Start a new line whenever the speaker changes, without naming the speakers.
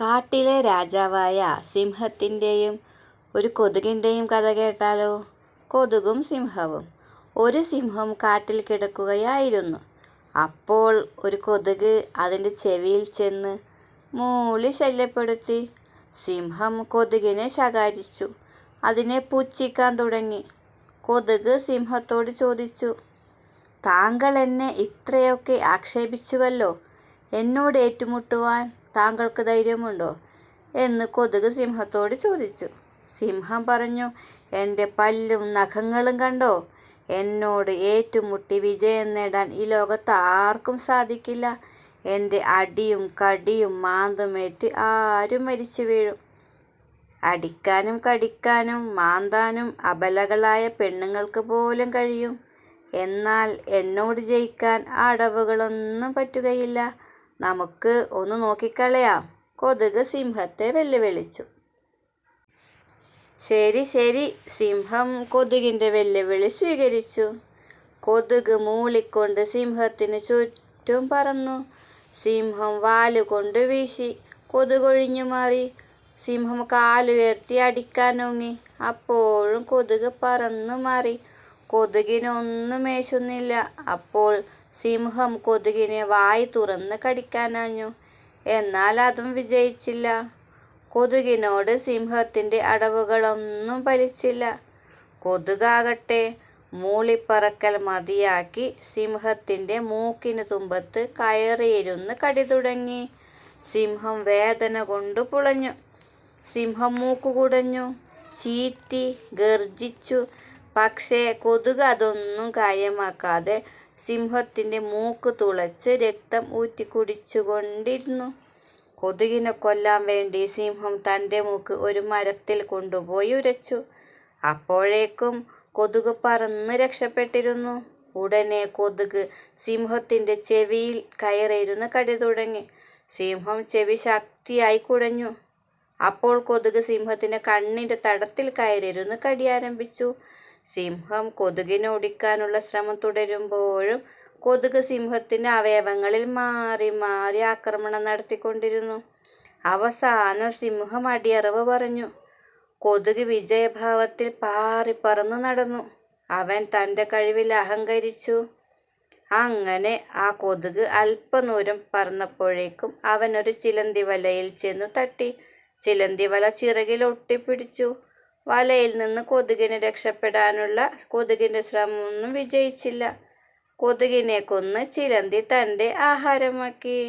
കാട്ടിലെ രാജാവായ സിംഹത്തിന്റെയും ഒരു കൊതുകിന്റെയും കഥ കേട്ടാലോ? കൊതുകും സിംഹവും. ഒരു സിംഹം കാട്ടിൽ കിടക്കുകയായിരുന്നു. അപ്പോൾ ഒരു കൊതുക് അതിന്റെ ചെവിയിൽ ചെന്ന് മൂളി ശല്യപ്പെടുത്തി. സിംഹം കൊതുകിനെ ശകാരിച്ചു. അതിനെ പുച്ഛിക്കാൻ തുടങ്ങി. കൊതുക് സിംഹത്തോട് ചോദിച്ചു താങ്കൾ എന്നെ ഇത്രയൊക്കെ ആക്ഷേപിച്ചുവല്ലോ? എന്നോട് ഏറ്റുമുട്ടുവാൻ? താങ്കൾക്ക് ധൈര്യമുണ്ടോ? എന്ന് കൊതുക് സിംഹത്തോട് ചോദിച്ചു. സിംഹം പറഞ്ഞു എന്റെ പല്ലും നഖങ്ങളും കണ്ടോ? എന്നോട് ഏറ്റുമുട്ടി വിജയം നേടാൻ ഈ ലോകത്ത് ആർക്കും സാധിക്കില്ല. എന്റെ അടിയും കടിയും മാന്തുമേറ്റ് ആരും മരിച്ചു വീഴും. അടിക്കാനും കടിക്കാനും മാന്താനും അബലകളായ പെണ്ണുങ്ങൾക്ക് പോലും കഴിയും. എന്നാൽ എന്നോട് ജയിക്കാൻ അടവുകളൊന്നും പറ്റുകയില്ല. നമുക്ക് ഒന്ന് നോക്കിക്കളയാം. കൊതുക് സിംഹത്തെ വെല്ലുവിളിച്ചു. ശരി ശരി. സിംഹം കൊതുകിന്റെ വെല്ലുവിളി സ്വീകരിച്ചു. കൊതുക് മൂളിക്കൊണ്ട് സിംഹത്തിന് ചുറ്റും പറന്നു. സിംഹം വാലുകൊണ്ട് വീശി. കൊതുകൊഴിഞ്ഞു മാറി. സിംഹം കാലുയർത്തി അടിക്കാനൊങ്ങി അപ്പോഴും കൊതുക് പറന്നു മാറി. കൊതുകിനൊന്നും മേശുന്നില്ല അപ്പോൾ സിംഹം കൊതുകിനെ വായി തുറന്ന് കടിക്കാനാഞ്ഞു. എന്നാൽ അതും വിജയിച്ചില്ല. കൊതുകിനോട് സിംഹത്തിന്റെ അടവുകളൊന്നും ഫലിച്ചില്ല കൊതുകാകട്ടെ മൂളിപ്പറക്കൽ മതിയാക്കി സിംഹത്തിന്റെ മൂക്കിന് തുമ്പത്ത് കയറിയിരുന്ന് കടി തുടങ്ങി. സിംഹം വേദന കൊണ്ട് പുളഞ്ഞു. സിംഹം മൂക്ക് കുടഞ്ഞു. ചീറ്റി ഗർജിച്ചു. പക്ഷേ കൊതുക് അതൊന്നും കാര്യമാക്കാതെ സിംഹത്തിന്റെ മൂക്ക് തുളച്ച് രക്തം ഊറ്റി കുടിച്ചുകൊണ്ടിരുന്നു കൊതുകിനെ കൊല്ലാൻ വേണ്ടി സിംഹം തന്റെ മൂക്ക് ഒരു മരത്തിൽ കൊണ്ടുപോയി ഉരച്ചു. അപ്പോഴേക്കും കൊതുക് പറന്ന് രക്ഷപ്പെട്ടിരുന്നു. ഉടനെ കൊതുക് സിംഹത്തിന്റെ ചെവിയിൽ കയറിയിരുന്ന് കടി തുടങ്ങി. സിംഹം ചെവി ശക്തിയായി കുടഞ്ഞു അപ്പോൾ കൊതുക് സിംഹത്തിന്റെ കണ്ണിന്റെ തടത്തിൽ കയറിയിരുന്ന് കടി ആരംഭിച്ചു. സിംഹം കൊതുകിനെ ഓടിക്കാനുള്ള ശ്രമം തുടരുമ്പോഴും കൊതുക് സിംഹത്തിന്റെ അവയവങ്ങളിൽ മാറി മാറി ആക്രമണം നടത്തിക്കൊണ്ടിരുന്നു. അവസാനം സിംഹം അടിയറവ് പറഞ്ഞു കൊതുക് വിജയഭാവത്തിൽ പാറി പറന്നു നടന്നു. അവൻ തന്റെ കഴിവിൽ അഹങ്കരിച്ചു. അങ്ങനെ ആ കൊതുക് അല്പനൂരം പറന്നപ്പോഴേക്കും അവനൊരു ചിലന്തി വലയിൽ ചെന്നു തട്ടി. ചിലന്തി വല ചിറകിൽ ഒട്ടിപ്പിടിച്ചു. വലയിൽ നിന്ന് കൊതുകിനെ രക്ഷപ്പെടാനുള്ള കൊതുകിന്റെ ശ്രമമൊന്നും വിജയിച്ചില്ല. കൊതുകിനെ കൊന്ന് ചിലന്തി തന്റെ ആഹാരമാക്കി.